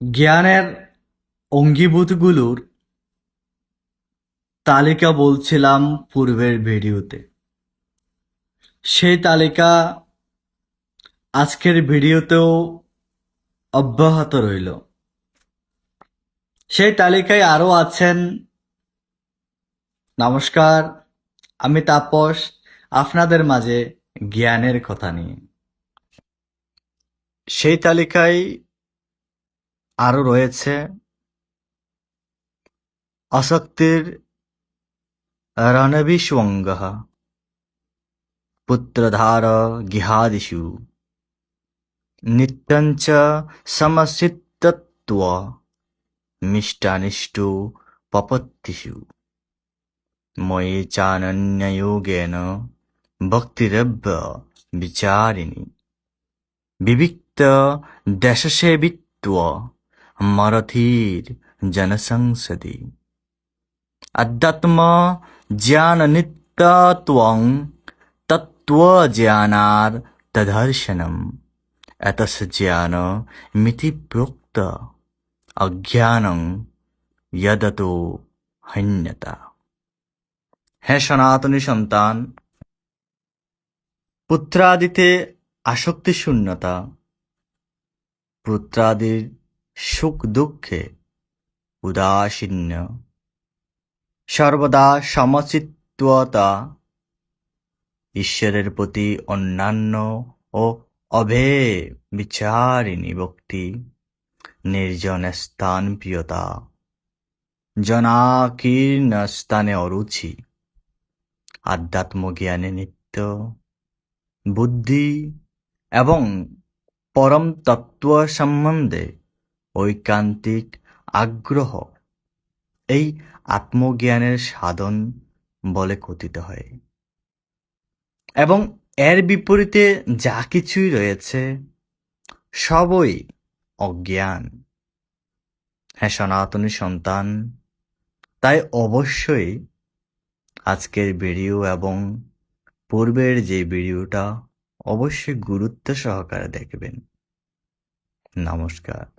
জ্ঞানের অঙ্গীভূতগুলোর তালিকা বলছিলাম পূর্বের ভিডিওতে। সেই তালিকা আজকের ভিডিওতেও অব্যাহত রইল। সেই তালিকায় আরও আছেন, নমস্কার, আমি তাপস, আপনাদের মাঝে জ্ঞানের কথা নিয়ে। সেই তালিকায় আরও রয়েছে আসক্তির রণবিষ্বঙ্গঃ পুত্রধার গৃহাদিষু নিত্যঞ্চ সমসিদ্ধত্ব মিষ্টানিষ্ট পপত্তিষু। ময়ে চানন্যযোগেন ভক্তিরব্য বিচারিণী। বিবিক্ত দেশসেবিত্ব दशसेवित्व मरथिर्जनसंसदि अध्यात्म ज्ञाननित्यत्वं तत्त्वज्ञानार्थदर्शनम् एतस्य ज्ञानमिति प्रोक्त अज्ञानं यदतो हन्यता হে সনাতনী সন্তান পুত্রাদিতে আসক্তি শূন্যতা পুত্রাদির সুখ দুঃখে উদাসীন্য। সর্বদা সমচিত্বতা ঈশ্বরের প্রতি অন্যান্য ও অভে বিচারিণী ভক্তি, নির্জন স্থান প্রিয়তা, জনাকীর্ণ স্থানে অরুচি, আধ্যাত্ম জ্ঞানে নিত্য, বুদ্ধি এবং পরম তত্ত্ব সম্বন্ধে ঐকান্তিক আগ্রহ। এই আত্মজ্ঞানের সাধন বলে কথিত হয়। এবং এর বিপরীতে যা কিছুই রয়েছে, সবই অজ্ঞান। হ্যাঁ সনাতনী সন্তান, তাই অবশ্যই আজকের ভিডিও এবং পূর্বের যে ভিডিওটা অবশ্যই গুরুত্ব সহকারে দেখবেন। নমস্কার।